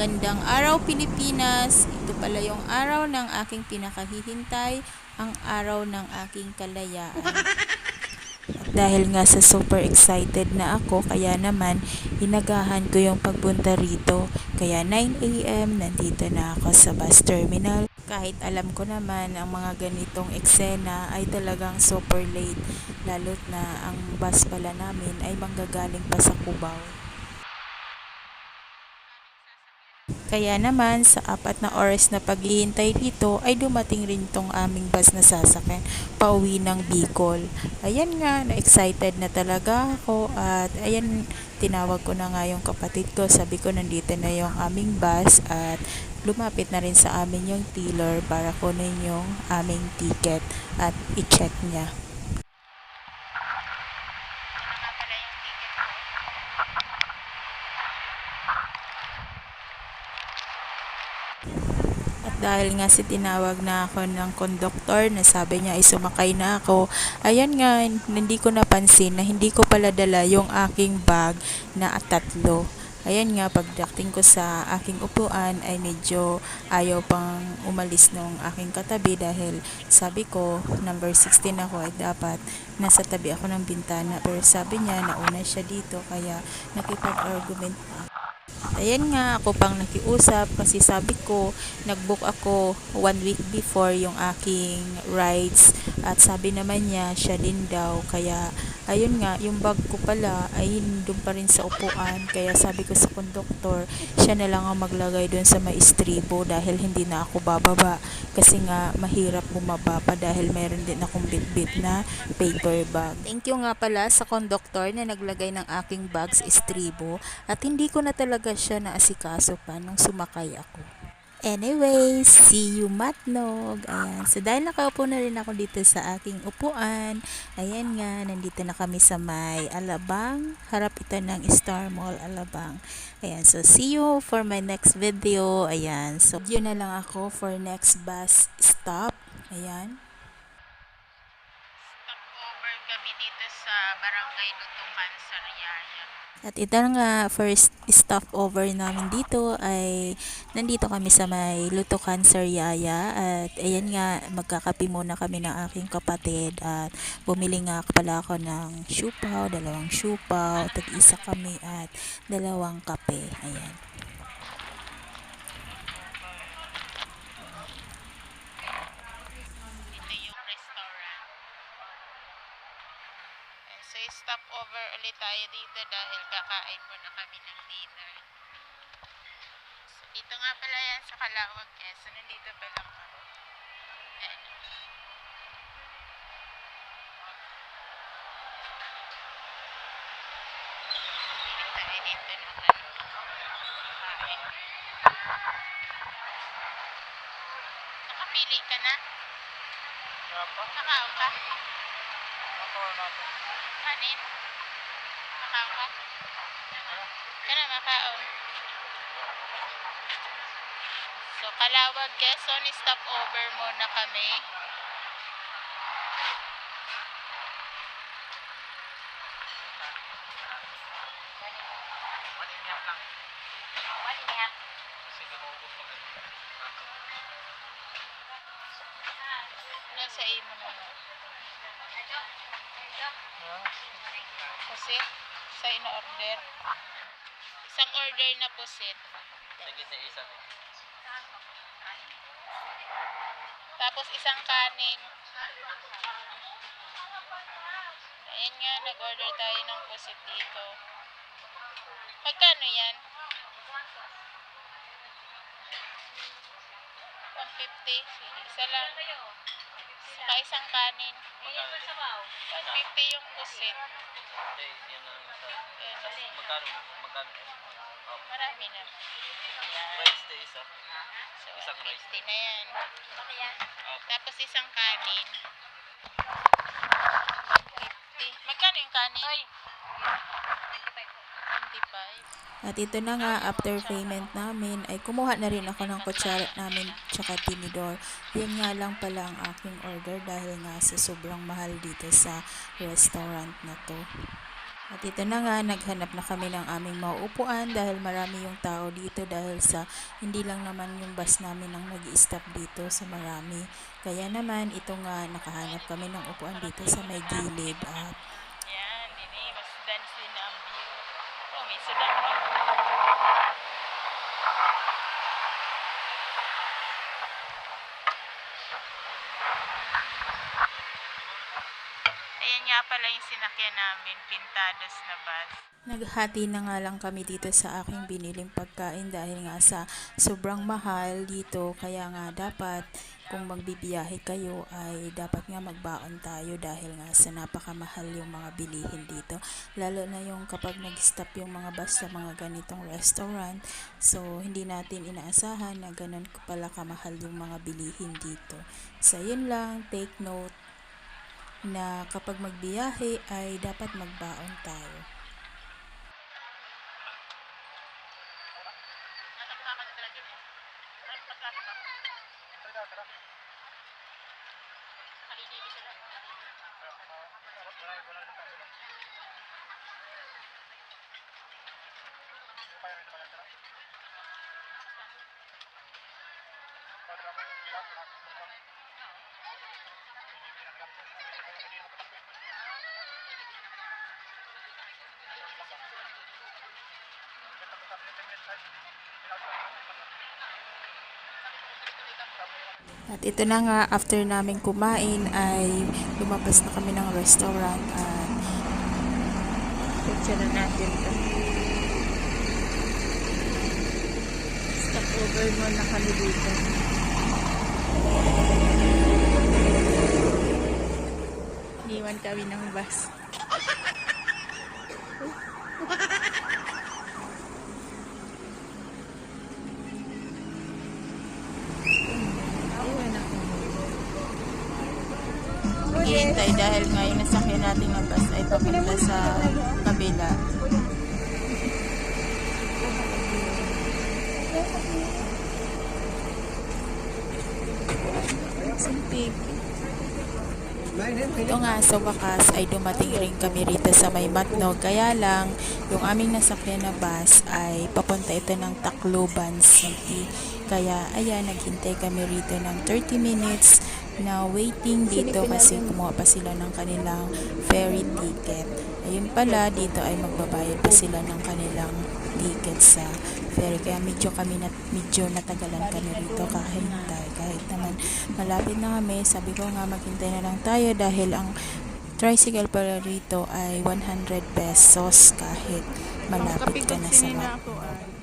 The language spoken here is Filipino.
Magandang araw Pilipinas! Ito pala yung araw ng aking pinakahihintay, ang araw ng aking kalayaan. At dahil nga sa super excited na ako, kaya naman hinagahan ko yung pagpunta rito. Kaya 9am nandito na ako sa bus terminal. Kahit alam ko naman ang mga ganitong eksena ay talagang super late. Lalo't na ang bus pala namin ay manggagaling pa sa Cubao. Kaya naman sa apat na oras na paghihintay dito ay dumating rin tong aming bus na sasakyan pauwi ng Bicol. Ayan nga, na-excited na talaga ako at ayan, tinawag ko na nga yung kapatid ko. Sabi ko nandito na yung aming bus at lumapit na rin sa amin yung dealer para kunin yung aming ticket at i-check niya. At dahil nga si tinawag na ako ng konduktor na sabi niya ay sumakay na ako, ayan nga, hindi ko napansin na hindi ko pala dala yung aking bag na tatlo. Ayan nga, pagdating ko sa aking upuan ay medyo ayaw pang umalis nung aking katabi dahil sabi ko, number 16 ako ay dapat nasa tabi ako ng bintana. Pero sabi niya, nauna siya dito kaya nakipag-argument. Ayan nga, ako pang nakiusap kasi sabi ko, nagbook ako one week before yung aking rides at sabi naman niya, siya din daw. Kaya, ayun nga, yung bag ko pala ay doon pa rin sa upuan. Kaya sabi ko sa konduktor, siya na lang ang maglagay doon sa maistribo dahil hindi na ako bababa. Kasi nga, mahirap bumaba pa dahil meron din akong bitbit na paper bag. Thank you nga pala sa konduktor na naglagay ng aking bag sa istribo at hindi ko na talaga siya naasikaso pa nung sumakay ako. Anyway, see you matnog. Ayan. So dahil nakaupo na rin ako dito sa aking upuan, ayan nga, nandito na kami sa may Alabang. Harap ito ng Star Mall Alabang. Ayan, so see you for my next video. Ayan, so yun na lang ako for next bus stop. Ayan. Stopover kami dito sa Barangay Lutukan, Sariaya. At ito nga, first stopover namin dito ay nandito kami sa may Lutukan, Sariaya. At ayan nga, magkakapi muna kami ng aking kapatid. At bumili nga pala ako ng siupaw, dalawang siupaw, tag-isa kami at dalawang kape. Ayan. Ito yung restaurant. And so, stop over ulit tayo dito dahil kakain muna kami ng dinner. So, dito nga pala yan sa Kalawag, Quezon. Nandito pa lang ako. Ayan. Tayo dito ng ano, kain. Nakapili ka na? Nakaon ka? Kanin? Makaon ka? Kana makaon. So, Kalawag, Quezon, stop over muna kami. Nasa imo na. Pusit? Sa ina-order? Isang order na pusit. Sige sa isa. Tapos isang kanin. Ayan nga, nag-order tayo ng pusit dito. Magkano yan? 150. Sige, isa lang. Saka isang kanin. 150 yung pusit. Hindi, yan na lang sa... Ayan. Magkano? Magkano? Oh, Marami na. rice na isa. So, Isang rice. 150 na yan. Oh, Tapos isang kanin. 150. Magkano yung kanin? 25. At ito na nga, after payment namin, ay kumuha na rin ako ng kutsara namin tsaka tinidor. Yun nga lang pala ang aking order dahil nga sa sobrang mahal dito sa restaurant na to. At ito na nga, naghanap na kami ng aming mauupuan dahil marami yung tao dito dahil sa hindi lang naman yung bus namin ang nag stop dito sa marami. Kaya naman, ito nga, nakahanap kami ng upuan dito sa may gilid at Yan, dini, mas dansin ang view. Oh, may sudan pa. Nga pala yung sinakyan namin, pintados na bus. Naghati na nga lang kami dito sa aking biniling pagkain dahil nga sa sobrang mahal dito. Kaya nga dapat kung magbibiyahe kayo ay dapat nga magbaon tayo dahil nga sa napakamahal yung mga bilihin dito. Lalo na yung kapag nag-stop yung mga bus sa mga ganitong restaurant. So hindi natin inaasahan na ganun pala kamahal yung mga bilihin dito. So yun lang. Take note na kapag magbiyahe ay dapat magbaon tayo At ito na nga, after namin kumain ay lumabas na kami ng restaurant at picture na natin ito. Stop over mo na kami dito. Iniwan kami ng bus. Hihintay dahil nga yung nasakyan natin na bus ay papunta sa kabila. Ito nga, sa wakas ay dumating rin kami rito sa may Matnog. Kaya lang, yung aming nasakyan na bus ay papunta ito ng Tacloban City. Kaya, ayan, naghintay kami rito ng 30 minutes na waiting dito kasi kumuha pa sila ng kanilang ferry ticket. Ayun pala, dito ay magbabayad pa sila ng kanilang ticket sa ferry. Kaya medyo kami na, medyo natagalan kami rito kahintay. Kahit naman malapit na kami, sabi ko nga maghintay na lang tayo dahil ang tricycle pala rito ay 100 pesos kahit malapit ka na sa Matnog.